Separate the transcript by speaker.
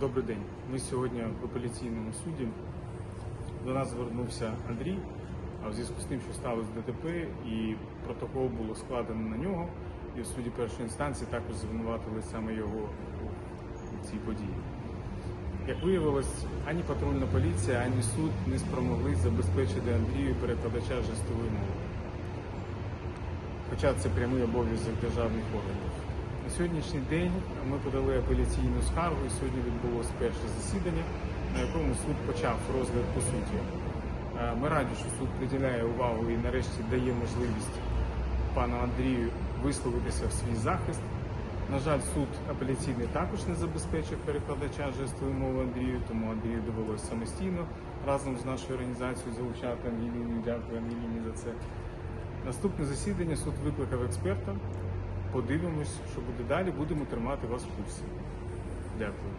Speaker 1: Добрий день. Ми сьогодні в апеляційному суді. До нас звернувся Андрій, а в зв'язку з тим, що сталося ДТП, і протокол було складено на нього, і в суді першої інстанції також звинуватили саме його у цій події. Як виявилось, ані патрульна поліція, ані суд не спромогли забезпечити Андрію перекладача жестової мови. Хоча це прямий обов'язок державних органів. На сьогоднішній день ми подали апеляційну скаргу і сьогодні відбулося перше засідання, на якому суд почав розгляд по суті. Е, Ми раді, що суд приділяє увагу і нарешті дає можливість пану Андрію висловитися в свій захист. На жаль, суд апеляційний також не забезпечив перекладача жестової мови Андрію, тому Андрію довелося самостійно разом з нашою організацією залучати Ангеліні. Дякую Ангеліні за це. Наступне засідання суд викликав експерта. Подивимось, що буде далі. Будемо тримати вас в курсі. Дякую.